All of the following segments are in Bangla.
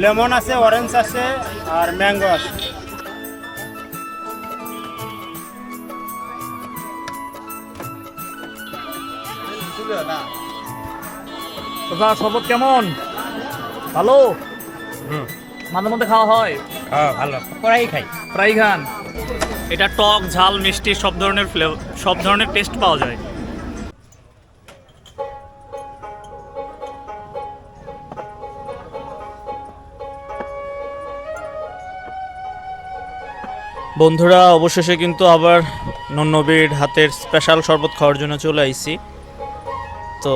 লেমন আছে অরেঞ্জ আছে আর ম্যাঙ্গো আছে। দাদা শরবত কেমন? ভালো? মাঝে মধ্যে খাওয়া হয়? হ্যাঁ ভালো। কড়াই খাই। প্রায় খান? এটা টক ঝাল মিষ্টি সব ধরনের ফ্লেভার সব ধরনের টেস্ট পাওয়া যায়। বন্ধুরা, অবশেষে কিন্তু আবার নন্নবীর হাতের স্পেশাল শরবত খাওয়ার জন্য চলে আইছি। তো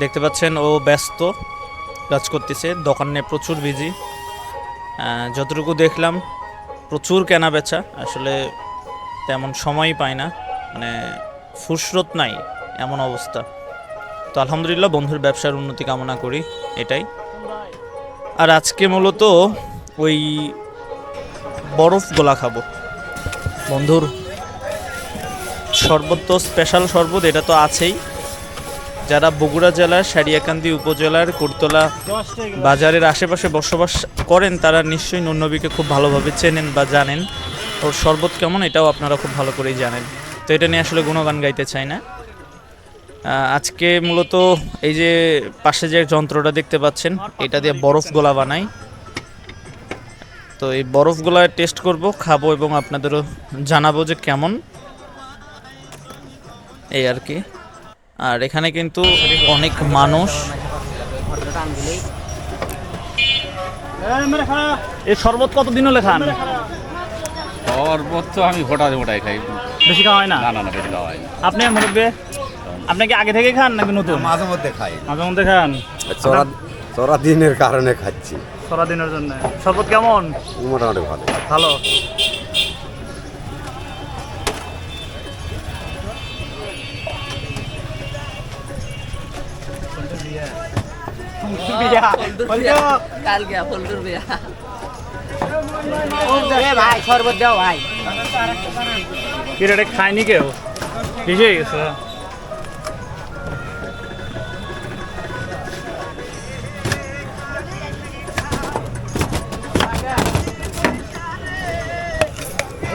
দেখতে পাচ্ছেন, ও ব্যস্ত, কাজ করতেছে, দোকানে প্রচুর বিজি যতটুকু দেখলাম, প্রচুর কেনা বেচা আসলে তেমন সময়ই পায় না মানে ফুসরত নাই এমন অবস্থা। তো আলহামদুলিল্লাহ, বন্ধুর ব্যবসার উন্নতি কামনা করি, এটাই। আর আজকে মূলত ওই বরফ গোলা খাব। বন্ধুর শরবত তো স্পেশাল শরবত এটা তো আছেই। যারা বগুড়া জেলার, সারিয়াকান্দি উপজেলার, কুরতলা বাজারের আশেপাশে বসবাস করেন, তারা নিশ্চয়ই নুন্নবীকে খুব ভালোভাবে চেনেন বা জানেন। ওর শরবত কেমন এটাও আপনারা খুব ভালো করেই জানেন। তো এটা নিয়ে আসলে গুণগান গাইতে চাই না। আজকে মূলত এই যে পাশে যে যন্ত্রটা দেখতে পাচ্ছেন, এটা দিয়ে বরফ গোলা বানাই। তো এই বরফগুলা টেস্ট করব খাব এবং আপনাদেরও জানাব যে কেমন। এই আর কি। আর এখানে কিন্তু অনেক মানুষ। এই শরবত কত দিন হলে খান সর্বোচ্চ আমি ফোটাতে ফোটাই খাই। বেশি খাওয়া হয় না? না না না বেশি খাওয়া হয়। আপনি মুরব্বী আপনি কি আগে থেকে খান নাকি নতুন? মাঝে মধ্যে খাই। মাঝে মধ্যে খান। চড়া চড়া দিনের কারণে খাচ্ছি। সারা দিনের জন্য। শরবত কেমন? মোটামুটি ভালো। ভালো? ভাই শরবত দাও ভাই। খায়নি কেউ? হয়ে গেছে।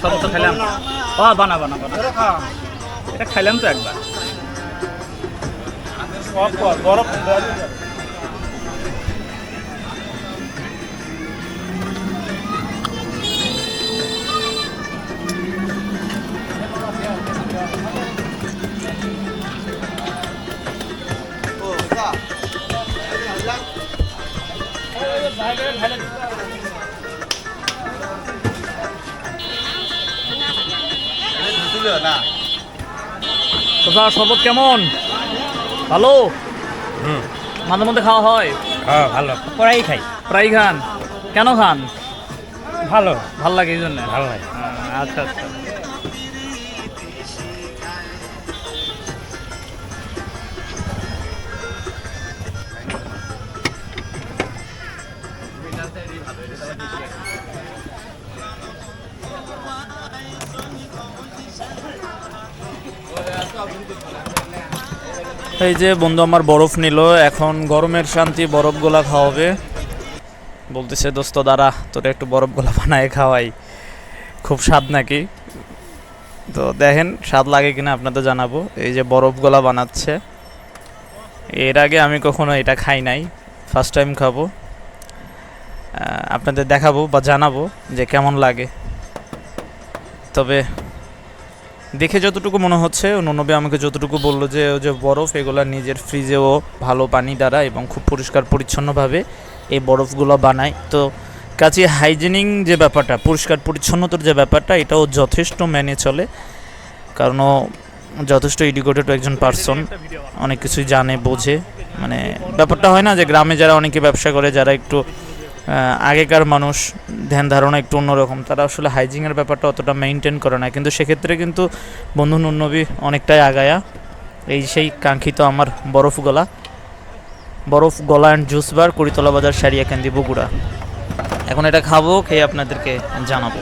শরবত তো। খাইলাম ও বানা বানা বানা এটা খাইলাম তো একবার। বরফ তোষা শরবত কেমন? ভালো? মাঝে মধ্যে খাওয়া হয়? হ্যাঁ ভালো। কড়াই খাই। প্রায় খান? কেন খান? ভালো। ভালো লাগে এই জন্য? ভালো লাগে। আচ্ছা আচ্ছা। এই যে বন্ধু আমার বরফ নিল, এখন গরমের শান্তি বরফ গোলা খাওয়াবে। বলতেছে, দোস্ত, দাঁড়া, তোরা একটু বরফ গোলা বানায় খাওয়াই। খুব স্বাদ নাকি? তো দেখেন, স্বাদ লাগে কিনা আপনাদের জানাব। এই যে বরফ গোলা বানাচ্ছে। এর আগে আমি কখনো এটা খাই নাই ফার্স্ট টাইম খাব। আপনাদের দেখাবো বা জানাব যে কেমন লাগে। তবে দেখে যতটুকু মনে হচ্ছে, ননবে আমাকে যতটুকু বলল যে ও যে বরফ, এগুলা নিজের ফ্রিজেও ভালো পানি দ্বারা এবং খুব পরিষ্কার পরিচ্ছন্নভাবে এই বরফগুলো বানায়। তো কাছে হাইজেনিং যে ব্যাপারটা, পরিষ্কার পরিচ্ছন্নতার যে ব্যাপারটা, এটাও যথেষ্ট মেনে চলে। কারণ যথেষ্ট এডুকেটেড একজন পার্সন অনেক কিছুই জানে, বোঝে। মানে ব্যাপারটা হয় না যে, গ্রামে যারা অনেকে ব্যবসা করে, যারা একটু আগেকার মানুষ, ধ্যান ধারণা একটু অন্যরকম। তারা আসলে হাইজিংয়ের ব্যাপারটা অতটা মেনটেন করে না। কিন্তু সেক্ষেত্রে কিন্তু বন্ধু নুন্নবী অনেকটাই আগায়া। এই সেই কাঙ্ক্ষিত আমার বরফ গলা। বরফ গলা অ্যান্ড জুস বার করিতলা বাজার, সারিয়া ক্যান্দি বগুড়া। এখন এটা খাব, খেয়ে আপনাদেরকে জানাব।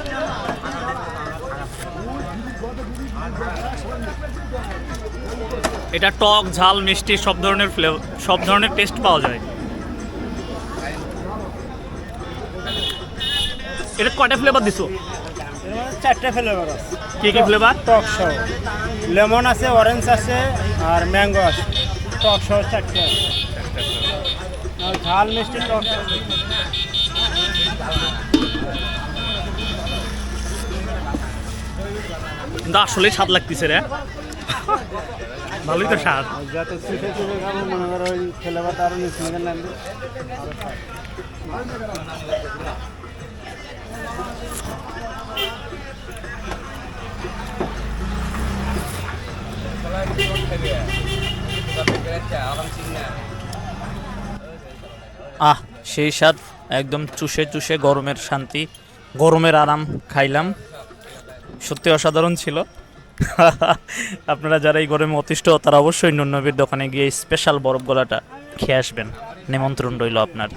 এটা টক, ঝাল, মিষ্টি, সব ধরনের ফ্লেভার সব ধরনের টেস্ট পাওয়া যায়। এটা কয়টা ফ্লেভার দিছো? চারটে ফ্লেভার আছে। কি কি ফ্লেভার টক সহ। লেমন আছে অরেঞ্জ আছে আর ম্যাঙ্গো আছে। টক সহ চারটে আছে। আর ঝাল মিষ্টি টক কিন্তু আসলে স্বাদ লাগতেছে রে। ভালোই তো স্বাদ। যত চুষে চুষে খাব মনে করো ওই মিশমিশে লাগবে আহ, সেই স্বাদ একদম চুষে চুষে গরমের শান্তি, গরমের আরাম খাইলাম। সত্যি অসাধারণ ছিল। আপনারা যারা এই গরমে অতিষ্ঠ, তারা অবশ্যই নুন্নবীর দোকানে গিয়ে স্পেশাল বরফ গলাটা খেয়ে আসবেন। নিমন্ত্রণ রইল আপনার।